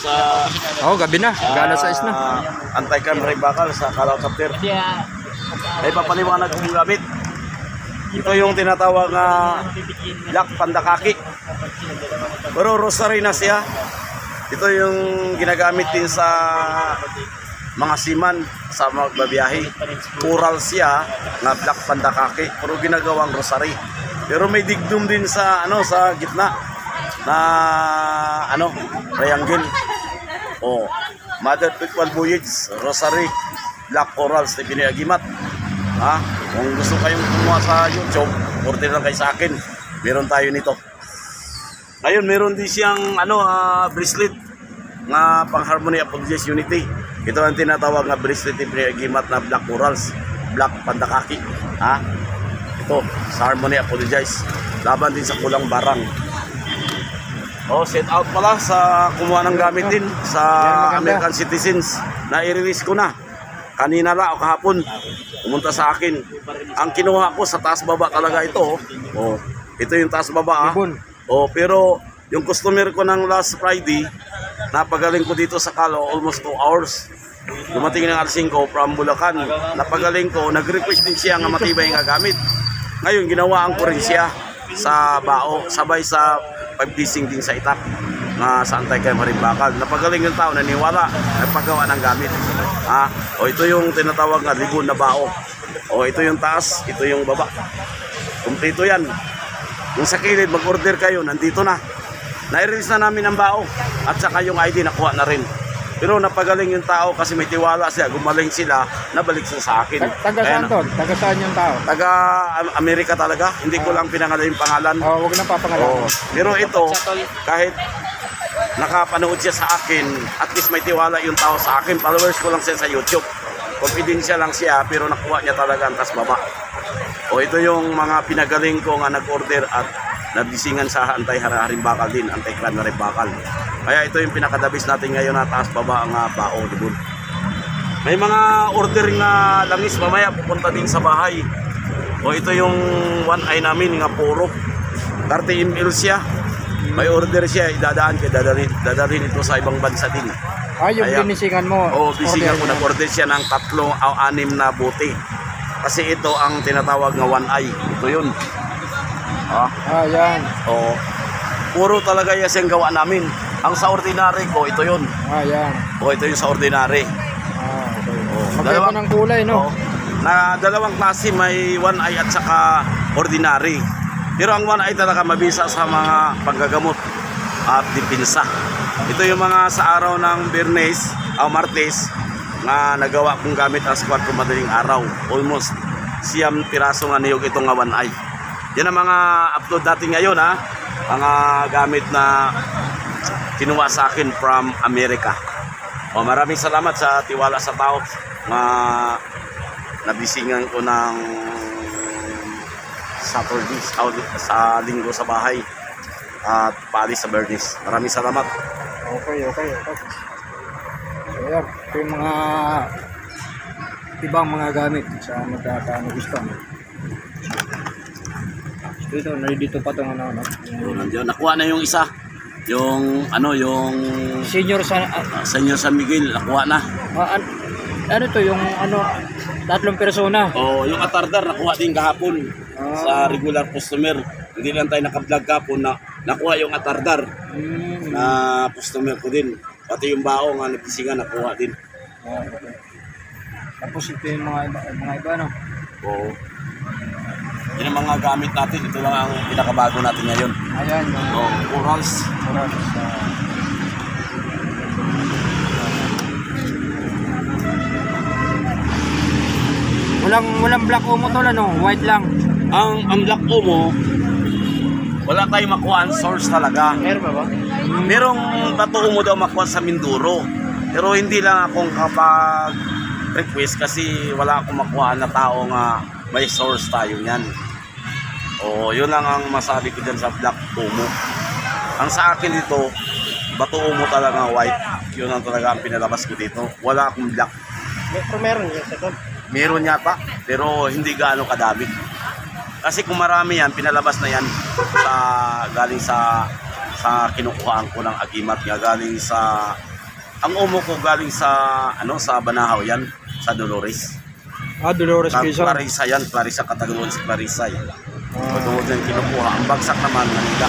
sa Oo, gabi na. Gala sa is na. ah, anti-crime ray bakal sa Calao Chapter. Ay papaliwanag kong gamit. Ito yung tinatawag na Black Pandakaki. Pero rosary na siya. Ito yung ginagamit din sa mga siman sa magbabiyahe. Coral siya na Black Pandakaki pero ginagawang rosary. Pero may digdum din sa ano sa gitna na ano triangle. Oh, Mother Pequal Voyage, Rosary, Black Corals na Biniagimat. Ha? Kung gusto kayong kumuha sa YouTube, order lang kayo sa akin. Meron tayo nito. Ngayon, meron din siyang ano, ah, bracelet nga pang Harmony Apologies Unity. Ito ang tinatawag na bracelet ni Biniagimat na Black Corals, Black Pandakaki. Ha? Ito, sa Harmony Apologize. Laban din sa kulang barang. Oh, set out pala sa kumuha ng gamit din sa. American citizens na i-release ko na. Kanina la o kahapon, pumunta sa akin. Ang kinuha ko sa taas baba talaga ito. Oh, ito yung taas baba. Ah. Oh, pero yung customer ko ng last Friday, napagaling ko dito sa Calo almost 2 hours. Dumating ng alas 5 from Bulacan. Napagaling ko, nag-request din siya nga matibay nga gamit. Ngayon, ginawaan ko rin siya sa bao, sabay sa pagdising din sa itak na sa antay kay Marimbakal. Napagaling yung tao, naniwala, nagpagawa ng gamit. Ha? O ito yung tinatawag na ligon na bao. O ito yung taas, ito yung baba. Kumplito yan. Kung sa kilid, mag-order kayo, nandito na. Nai-release na namin ang bao at saka yung ID nakuha na rin. Pero napagaling yung tao kasi may tiwala siya, gumaling sila, nabalik sila sa akin. Ta- Taga saan na- to? Taga saan yung tao? Taga Am- Amerika talaga, hindi ko lang pinangalan yung pangalan. Oo, wag na papangalan. Oo. Pero ito, kahit nakapanood siya sa akin, at least may tiwala yung tao sa akin. Followers ko lang siya sa YouTube. Confidential lang siya, pero nakuha niya talaga ang tas baba. O ito yung mga pinagaling ko nga nag-order at nabisingan sa antay-hararing bakal din, rin bakal. Kaya ito yung pinakadabis natin ngayon na taas baba ang uh, bao doon. May mga ordering na langis mamaya pupunta din sa bahay. O ito yung one eye namin nga puro. 30 ml siya. May order siya, idadaan kay dadalhin, dadalhin ito sa ibang bansa din. Ah, yung Kaya- binisingan mo. O bisigan ko order mo. nag-order siya ng tatlong o anim na buti. Kasi ito ang tinatawag na one eye. Ito yun. Ah, Ah, yan. o puro talaga yan siyang gawa namin. Ang sa ordinary ko, ito yun. Ah, yan. O ito yung sa ordinary. Ah, okay. Oh, Magkaiba dalawa- ng kulay, no? Oo. na dalawang klase may one eye at saka ordinary. Pero ang one eye talaga mabisa sa mga paggagamot at dipinsa. Ito yung mga sa araw ng Bernes o Martes na nagawa kong gamit squad ko madaling araw. Almost siyam piraso nga niyog itong nga one eye. Yan ang mga upload natin ngayon ha. Mga gamit na kinuha sa akin from America. O maraming salamat sa tiwala sa tao. Ma nabisingan ko ng Saturday sa, linggo sa bahay at paalis sa Bernis. Maraming salamat. Okay, okay, okay. So, yan. Ito yung mga ibang mga gamit sa magkakagustuhan. Dito, dito pa itong ano, no? So, nandiyan. Nakuha na yung isa. Yung ano, yung Senior sa... uh, Senyor San Miguel, nakuha na. ah, an- ano to yung ano, tatlong persona. O yung atardar, nakuha din kahapon Ah. sa regular customer. Hindi lang tayo nakablog kahapon na nakuha yung atardar Mm, na customer ko din. Pati yung bao nga nagisingan, nakuha din. ah, okay. Tapos ito yung mga iba, mga iba no? Oo. Yan ang mga gamit natin. Ito lang ang pinakabago natin ngayon. Ayan, yung Oh, corals. oras. ah, walang walang black umo to ano, white lang. Ang ang black omo, wala tayong makuha ang source talaga. Meron ba ba? Merong bato mo daw makuha sa Mindoro. Pero hindi lang akong kapag request kasi wala akong makuha na tao nga may source tayo niyan. O, yun lang ang masabi ko dyan sa Black Umo. Ang sa akin dito, bato umo talaga white. Yun ang talaga ang pinalabas ko dito. Wala akong black. Pero meron yun sa to. Meron yata, pero hindi gaano kadami. Kasi kung marami yan, pinalabas na yan sa galing sa sa kinukuhaan ko ng agimat nga galing sa Ang umo ko galing sa ano sa Banahaw yan, sa Dolores. Ah, Dolores Sa Quezon. Clarissa yan, Clarissa Katagawan si Clarissa yan. Patungod yan kinukuha. Ang bagsak naman Manila.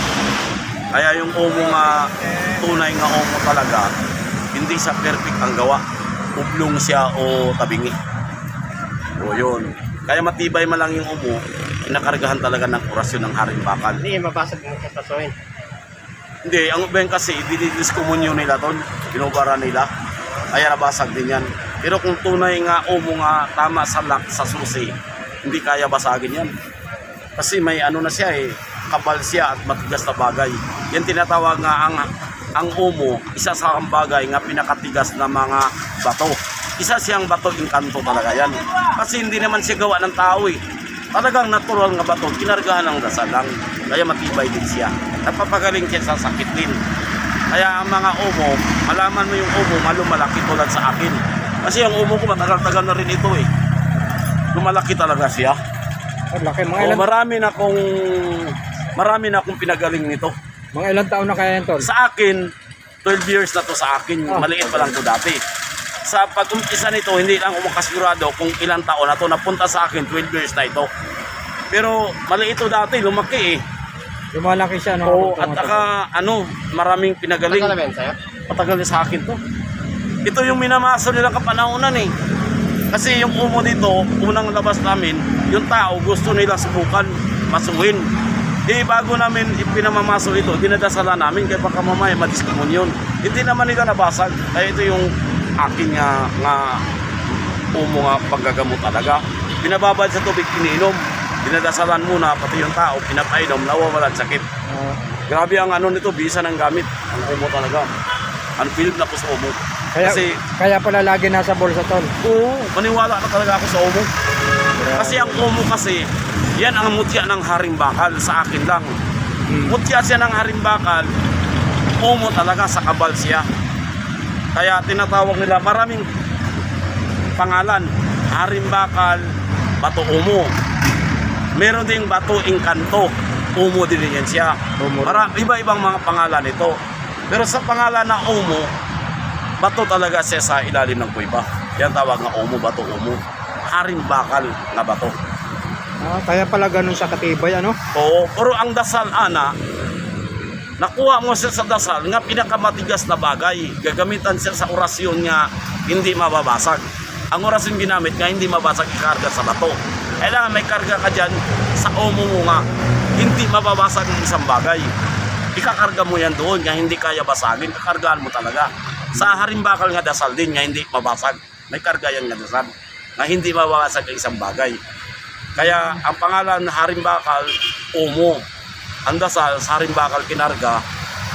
Kaya yung umo nga, tunay nga umo talaga, hindi siya perfect ang gawa. Ublong siya o tabingi. O yun. Kaya matibay man lang yung umo, inakargahan talaga ng orasyon ng haring bakal. Hindi, mabasag mo kapasuhin. Hindi, ang ubeng kasi, dinidiscomunyo nila ton, binubara nila. Kaya nabasag din yan. Pero kung tunay nga umo nga tama sa lock, sa susi, hindi kaya basagin yan. Kasi may ano na siya eh, kabal siya at matigas na bagay. Yan tinatawag nga ang ang umo, isa sa ang bagay nga pinakatigas na mga bato. Isa siyang bato inkanto talaga yan. Kasi hindi naman siya gawa ng tao eh. Talagang natural nga bato, kinargahan ng dasal lang. Kaya matibay din siya. Napapagaling siya sa sakit din. Kaya ang mga umo, malaman mo yung umo, malumalaki tulad sa akin. Kasi ang umo ko matagal-tagal na rin ito eh. Lumalaki talaga siya. Ang laki. Mga Oh, ilan, marami na akong marami na akong pinagaling nito. mga ilan taon na kaya yan, Tol? Sa akin, 12 years na to sa akin. Ah. Maliit pa lang to dati. Sa pag-umpisa nito, hindi lang ako makasigurado kung ilang taon na to. Napunta sa akin, 12 years na ito. Pero maliit to dati, lumaki eh. Lumalaki siya, no? Oo, at saka, ano, maraming pinagaling. Na sa'yo? Matagal na sa akin to. Ito yung minamaso nilang kapanahonan eh. Kasi yung umo dito, unang labas namin, yung tao gusto nila subukan, masuhin. Eh bago namin ipinamamaso ito, dinadasala namin kaya baka mamaya madiskumunyon. Hindi naman nila nabasag. Kaya ito yung aking nga, nga umo nga paggagamot talaga. Binababad sa tubig, iniinom. Dinadasalan muna, pati yung tao, pinapainom, nawawalan sakit. Ah, Grabe ang ano nito, bisa ng gamit. Ang umo talaga. Ang film na po sa umo. Kaya, Kasi, kaya pala lagi nasa bulsa, Tol. oo, maniwala na talaga ako sa umo. Kasi ang umo kasi, yan ang mutya ng haring bakal sa akin lang. Hmm. Mutya siya ng haring bakal, umo talaga sa kabal siya. Kaya tinatawag nila maraming pangalan. Haring bakal, bato umo. Meron ding bato inkanto, umo din yan siya. Umo. Mara, iba-ibang mga pangalan ito. Pero sa pangalan na umo, bato talaga siya sa ilalim ng kuiba. Yan tawag nga umo, bato umo. Haring bakal na bato. Ah, kaya pala ganun sa katibay, ano? Oo, pero ang dasal, ana, nakuha mo siya sa dasal nga pinakamatigas na bagay. Gagamitan siya sa orasyon nga hindi mababasag. Ang orasyon ginamit nga hindi mabasag ikarga sa bato. Kailangan may karga ka dyan sa umo mo nga hindi mababasag ng isang bagay. Ikakarga mo yan doon nga hindi kaya basagin, kakargaan mo talaga. Sa harimbakal nga dasal din nga hindi mabasag. May karga yan nga dasal nga hindi mababasag ang isang bagay. Kaya ang pangalan na harimbakal, umo. Ang dasal sa harimbakal kinarga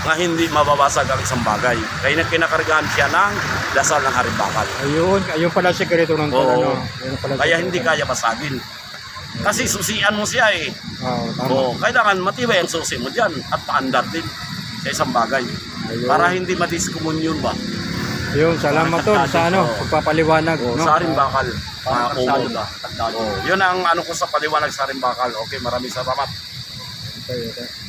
nga hindi mababasag ang isang bagay. Kaya na kinakargahan siya ng dasal ng harimbakal. Ayun, ayun pala si sikreto ng Oo. ano? Ayun pala Kaya hindi kaya basagin. Kasi susian mo siya eh. Oo, tama. Oo, kailangan matibay ang susi mo dyan at paandar din sa isang bagay. Ayun. Para hindi madiskumunyon ba? Ayun, salamat, Tol, sa ano, Oo. pagpapaliwanag, O, no? sa Uh, umo. ba? Oo, yun ang ano ko sa paliwanag sa harimbakal. Okay, maraming salamat. Okay, okay.